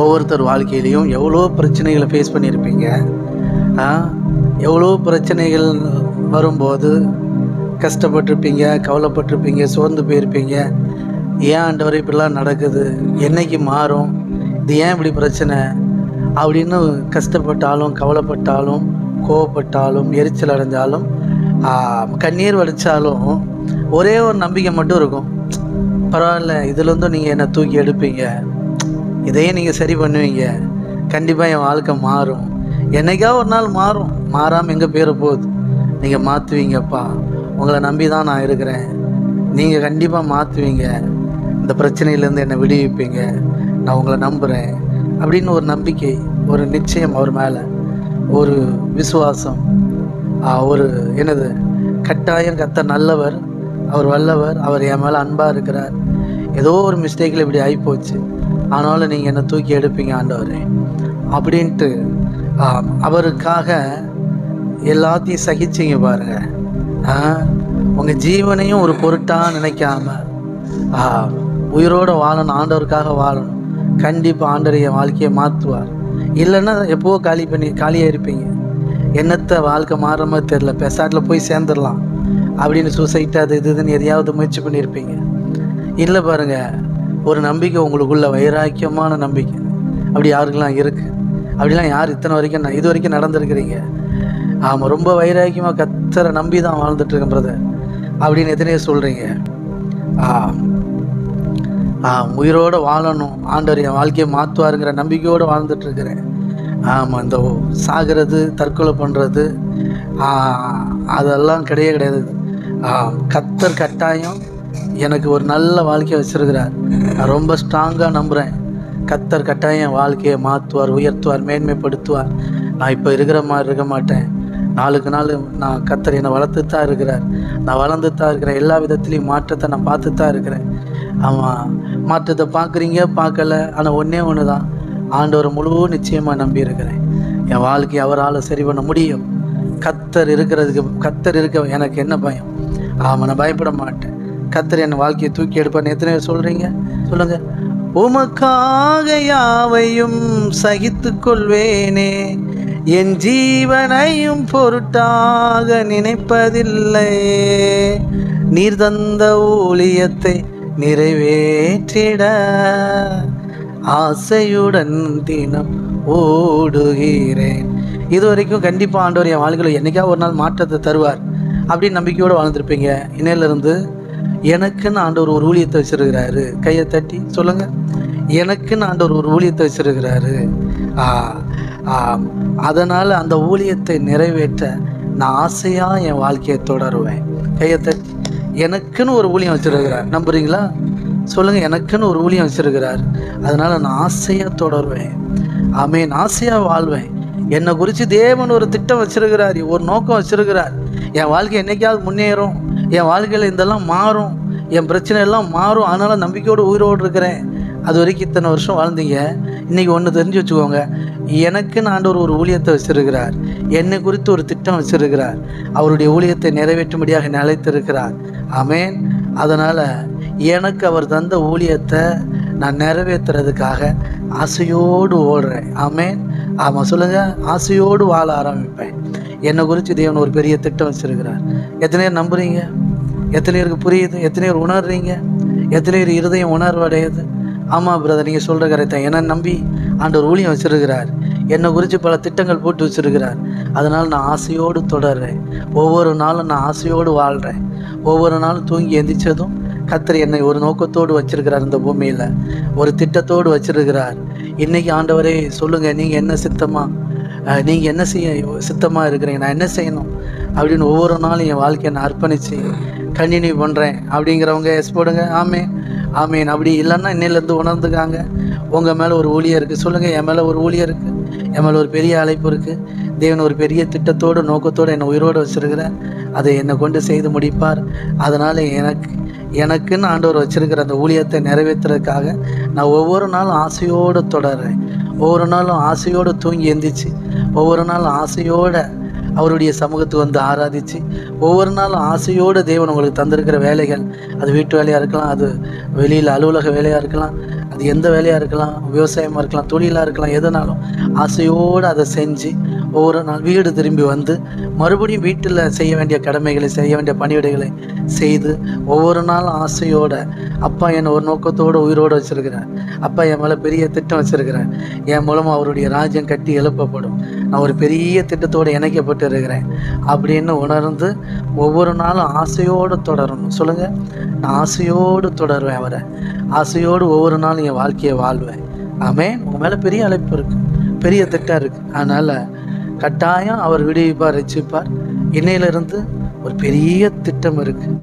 ஒவ்வொருத்தர் வாழ்க்கையிலையும் எவ்வளோ பிரச்சனைகளை ஃபேஸ் பண்ணியிருப்பீங்க? எவ்வளோ பிரச்சனைகள் வரும்போது கஷ்டப்பட்டிருப்பீங்க கவலைப்பட்டிருப்பீங்க சோர்ந்து போயிருப்பீங்க? ஏன் ஆண்டவர் இப்படிலாம் நடக்குது? என்னைக்கு மாறும்? இது ஏன் இப்படி பிரச்சனை? அப்படின்னு கஷ்டப்பட்டாலும் கவலைப்பட்டாலும் கோவப்பட்டாலும் எரிச்சல் அடைஞ்சாலும் கண்ணீர் வடித்தாலும் ஒரே ஒரு நம்பிக்கை மட்டும் இருக்கும். பரவாயில்ல இதுலேருந்தும் நீங்கள் என்னை தூக்கி எடுப்பீங்க. இதையும் நீங்கள் சரி பண்ணுவீங்க. கண்டிப்பாக என் வாழ்க்கை மாறும். என்னைக்கா ஒரு நாள் மாறும்? மாறாமல் எங்கே பேர போகுது? நீங்கள் மாற்றுவீங்கப்பா உங்களை நம்பி தான் நான் இருக்கிறேன். நீங்கள் கண்டிப்பாக மாற்றுவீங்க இந்த பிரச்சனையிலேருந்து என்னை விடுவிப்பீங்க. நான் உங்களை நம்புகிறேன் அப்படின்னு ஒரு நம்பிக்கை ஒரு நிச்சயம் அவர் மேலே. ஒரு விசுவாசம். ஒரு என்னது? கட்டாயம் கத்த நல்லவர். அவர் வல்லவர். அவர் என் மேலே அன்பாக இருக்கிறார். ஏதோ ஒரு மிஸ்டேக்கில் இப்படி ஆகிப்போச்சு ஆனாலும் நீங்கள் என்னை தூக்கி எடுப்பீங்க ஆண்டவர். அப்படின்ட்டு அவருக்காக எல்லாத்தையும் சகிச்சிங்க பாருங்க. உங்கள் ஜீவனையும் ஒரு பொருட்டாக நினைக்காம ஆ, உயிரோட வாழணும் ஆண்டவருக்காக வாழணும். கண்டிப்பாக ஆண்டவர் என் வாழ்க்கையை மாற்றுவார் இல்லைன்னா எப்போவோ காலி பண்ணி காலியாக இருப்பீங்க. என்னத்தை வாழ்க்கை மாறுற மாதிரி தெரில பெசாட்டில் போய் சேர்ந்துடலாம். அப்படின்னு சூசைட் அது இது இதுன்னு எதையாவது முயற்சி பண்ணியிருப்பீங்க. இல்லை பாருங்கள் ஒரு நம்பிக்கை உங்களுக்குள்ள வைராக்கியமான நம்பிக்கை. அப்படி யாருக்கெல்லாம் இருக்குது அப்படிலாம் யார் இத்தனை வரைக்கும் நான் இது வரைக்கும் நடந்திருக்கிறீங்க? ஆமாம் ரொம்ப வைராக்கியமாக கத்தரை நம்பி தான் வாழ்ந்துட்டுருக்கேன் பிரதர் அப்படின்னு எத்தனையோ சொல்கிறீங்க ஆ. ஆ உயிரோட வாழணும். ஆண்டவர் என் வாழ்க்கையை மாற்றுவாருங்கிற நம்பிக்கையோடு வாழ்ந்துட்டுருக்கிறேன் ஆமாம் இந்த சாகிறது தற்கொலை பண்ணுறது அதெல்லாம் கிடையவே கிடையாது. ஆ, கத்தர் கட்டாயம் எனக்கு ஒரு நல்ல வாழ்க்கையை வச்சுருக்கிறார். நான் ரொம்ப ஸ்ட்ராங்காக நம்புகிறேன் கத்தர் கட்டாயம் என் வாழ்க்கையை மாற்றுவார் உயர்த்துவார் மேன்மைப்படுத்துவார். நான் இப்போ இருக்கிற மாதிரி இருக்க மாட்டேன். நாளுக்கு நாள் நான் கத்தர் என்னை வளர்த்து தான் இருக்கிறார். நான் வளர்ந்து தான் இருக்கிறேன். எல்லா விதத்துலேயும் மாற்றத்தை நான் பார்த்து தான் இருக்கிறேன். ஆமாம் மாற்றத்தை பார்க்குறீங்க பார்க்கல. ஆனால் ஒன்றே ஒன்று தான் ஆண்டவர் முழு நிச்சயமாக நம்பி இருக்கிறேன். என் வாழ்க்கையை அவரால் சரி பண்ண முடியும். கத்தர் இருக்கிறதுக்கு கத்தர் இருக்க எனக்கு என்ன பயம்? ஆமாம் நான் பயப்பட மாட்டேன். கத்தர் என் வாழ்க்கையை தூக்கி எடுப்பான்னு எத்தனை பேர் சொல்கிறீங்க சொல்லுங்கள் உமக்காக யாவையும் சகித்து கொள்வேனே. என் ஜீவனையும் பொருட்டாக நினைப்பதில்லை. நீர் தந்த ஊழியத்தை நிறைவேற்றிட ஆசையுடன் தினம் ஓடுகிறேன். இது வரைக்கும் கண்டிப்பாக ஆண்டவர் என் வாழ்க்கையில் என்னைக்கா ஒரு நாள் மாற்றத்தை தருவார். அப்படின்னு நம்பிக்கையோடு வாழ்ந்துருப்பீங்க. இன்னையிலிருந்து எனக்குன்னு ஆண்டவர் ஒரு ஊழியத்தை வச்சிருக்கிறாரு. கையை தட்டி சொல்லுங்க. எனக்குன்னு ஆண்டவர் ஒரு ஊழியத்தை வச்சிருக்கிறாரு. ஆ, ஆ, அந்த ஊழியத்தை நிறைவேற்ற நான் ஆசையாக என் வாழ்க்கையை தொடருவேன். கையை தட்டி எனக்குன்னு ஒரு ஊழியம் வச்சிருக்கிறார். நம்புறீங்களா? சொல்லுங்கள் எனக்குன்னு ஒரு ஊழியம் வச்சிருக்கிறார். அதனால் நான் ஆசையாக தொடருவேன். ஆமேன். ஆசையாக வாழ்வேன். என்னை குறித்து தேவன் ஒரு திட்டம் வச்சிருக்கிறார். ஒரு நோக்கம் வச்சிருக்கிறார். என் வாழ்க்கை என்னைக்காவது முன்னேறும். என் வாழ்க்கையில் இதெல்லாம் மாறும். என் பிரச்சனை எல்லாம் மாறும். அதனால் நம்பிக்கையோடு உயிரோடு இருக்கிறேன். அது வரைக்கும் இத்தனை வருஷம் வாழ்ந்தீங்க. இன்னைக்கு ஒன்று தெரிஞ்சு வச்சுக்கோங்க. எனக்குன்னு ஆண்டவர் ஒரு ஊழியத்தை வச்சுருக்கிறார். என்னை குறித்து ஒரு திட்டம் வச்சுருக்கிறார். அவருடைய ஊழியத்தை நிறைவேற்றும்படியாக நிலைத்திருக்கிறார் ஆமேன். அதனால் எனக்கு அவர் தந்த ஊழியத்தை நான் நிறைவேற்றுறதுக்காக ஆசையோடு ஓடுறேன். ஆமேன். ஆமாம் சொல்லுங்கள் ஆசையோடு வாழ ஆரம்பிப்பேன். என்னை குறித்து தேவன் ஒரு பெரிய திட்டம் வச்சுருக்கிறார். எத்தனை பேர் நம்புறீங்க? எத்தனை பேருக்கு புரியுது? எத்தனை பேர் உணர்றீங்க? எத்தனை பேர் இருதயம் உணர்வடையுது? ஆமாம் பிரதர் நீங்கள் சொல்கிற கரெக்டாக என்னை நம்பி ஆண்டவர் ஊழியம் வச்சிருக்கிறார். என்னை குறித்து பல திட்டங்கள் போட்டு வச்சிருக்கிறார். அதனால் நான் ஆசையோடு தொடர்றேன். ஒவ்வொரு நாளும் நான் ஆசையோடு வாழ்கிறேன் ஒவ்வொரு நாளும் தூங்கி எந்திரிச்சதும் கத்தர் என்னை ஒரு நோக்கத்தோடு வச்சிருக்கிறார் இந்த பூமியில். ஒரு திட்டத்தோடு வச்சிருக்கிறார். இன்னைக்கு ஆண்டவரே சொல்லுங்கள் நீங்கள் என்ன சித்தமாக நீங்கள் என்ன செய்ய சித்தமாக இருக்கிறீங்க நான் என்ன செய்யணும்? அப்படின்னு ஒவ்வொரு நாளும் என் வாழ்க்கையை நான் அர்ப்பணித்து கண்டினியூ பண்ணுறேன் அப்படிங்கிறவங்க எஸ் போடுங்க. ஆமே ஆமீன். அப்படி இல்லைன்னா இன்னையிலேருந்து உணர்ந்துக்காங்க. உங்கள் மேலே ஒரு ஊழியம் இருக்குது சொல்லுங்கள் என் மேலே ஒரு ஊழியம் இருக்குது என் மேலே ஒரு பெரிய அழைப்பு இருக்குது தேவன் ஒரு பெரிய திட்டத்தோடு நோக்கத்தோடு என்னை உயிரோடு வச்சிருக்கிறார் அதை என்னை கொண்டு செய்து முடிப்பார். அதனால் எனக்கு எனக்குன்னு ஆண்டவர் வச்சுருக்கிற அந்த ஊழியத்தை நிறைவேற்றுறதுக்காக நான் ஒவ்வொரு நாளும் ஆசையோடு தொடர்றேன். ஒவ்வொரு நாளும் ஆசையோடு தூங்கி எந்திரிச்சு ஒவ்வொரு நாளும் ஆசையோடு அவருடைய சமூகத்துக்கு வந்து ஆராதித்து ஒவ்வொரு நாளும் ஆசையோடு தேவன் உங்களுக்கு தந்திருக்கிற வேலைகள் அது வீட்டு வேலையாக இருக்கலாம் அது வெளியில் அலுவலக வேலையாக இருக்கலாம் அது எந்த வேலையாக இருக்கலாம் விவசாயமாக இருக்கலாம் தொழிலாக இருக்கலாம் எதுனாலும் ஆசையோடு அதை செஞ்சு ஒவ்வொரு நாள் வீடு திரும்பி வந்து மறுபடியும் வீட்டில் செய்ய வேண்டிய கடமைகளை செய்ய வேண்டிய பணிவிடைகளை செய்து ஒவ்வொரு நாளும் ஆசையோட அப்பா என்னை ஒரு நோக்கத்தோடு உயிரோடு வச்சுருக்கிறேன் அப்பா என் மேலே பெரிய திட்டம் வச்சுருக்கிறேன் என் மூலமாக அவருடைய ராஜ்யம் கட்டி எழுப்பப்படும். நான் ஒரு பெரிய திட்டத்தோடு இணைக்கப்பட்டு இருக்கிறேன் அப்படின்னு உணர்ந்து ஒவ்வொரு நாளும் ஆசையோடு தொடரணும். சொல்லுங்கள் நான் ஆசையோடு தொடருவேன் அவரை. ஆசையோடு ஒவ்வொரு நாளும் என் வாழ்க்கையை வாழ்வேன். ஆமே உங்கள் மேலே பெரிய அழைப்பு இருக்குது பெரிய திட்டம் இருக்குது அதனால் கட்டாயம் அவர் விடுவிப்பார் ரசிப்பார். இன்னையிலிருந்து ஒரு பெரிய திட்டம் இருக்குது